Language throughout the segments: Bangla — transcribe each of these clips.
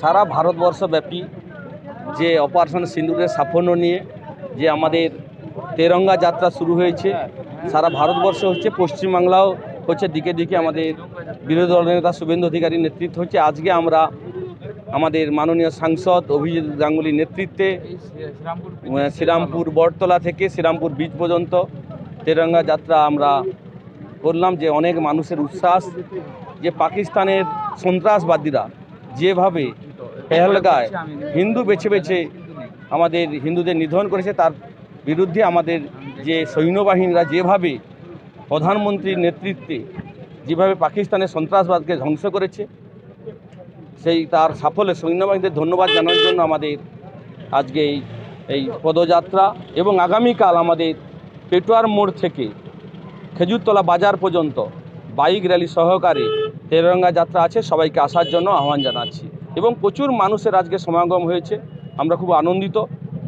সারা ভারতবর্ষব্যাপী যে অপারেশন সিন্দুরের সাফল্য নিয়ে যে আমাদের তেরঙ্গা যাত্রা শুরু হয়েছে, সারা ভারতবর্ষ হচ্ছে, পশ্চিমবাংলাও হচ্ছে, দিকে দিকে আমাদের বিরোধী দল নেতা শুভেন্দু অধিকারীর নেতৃত্ব হচ্ছে। আজকে আমরা আমাদের মাননীয় সাংসদ অভিজিৎ গাঙ্গুলির নেতৃত্বে শ্রীরামপুর বটতলা থেকে শ্রীরামপুর বীচ পর্যন্ত তেরঙ্গা যাত্রা আমরা করলাম যে অনেক মানুষের উচ্ছ্বাস, যে পাকিস্তানের সন্ত্রাসবাদীরা যেভাবে পেহেলগায় হিন্দু বেছে বেছে আমাদের হিন্দুদের নিধন করেছে তার বিরুদ্ধে আমাদের যে সৈন্যবাহিনীরা যেভাবে প্রধানমন্ত্রীর নেতৃত্বে যেভাবে পাকিস্তানের সন্ত্রাসবাদকে ধ্বংস করেছে সেই তার সাফল্যে সৈন্যবাহিনীদের ধন্যবাদ জানানোর জন্য আমাদের আজকে এই এই পদযাত্রা এবং আগামীকাল আমাদের পেটুয়ার মোড় থেকে খেজুরতলা বাজার পর্যন্ত বাইক র্যালি সহকারে তেরঙ্গা যাত্রা আছে। সবাইকে আসার জন্য আহ্বান জানাচ্ছি। এবং প্রচুর মানুষের আজকে সমাগম হয়েছে। আমরা খুব আনন্দিত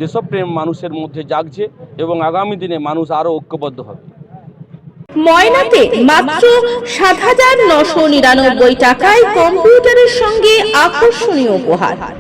দেশপ্রেম মানুষের মধ্যে জাগছে এবং আগামী দিনে মানুষ আরও ঐক্যবদ্ধ হবে। ময়নাতে মাত্র সাত হাজার নশো নিরানব্বই টাকায় কম্পিউটারের সঙ্গে আকর্ষণীয় উপহার।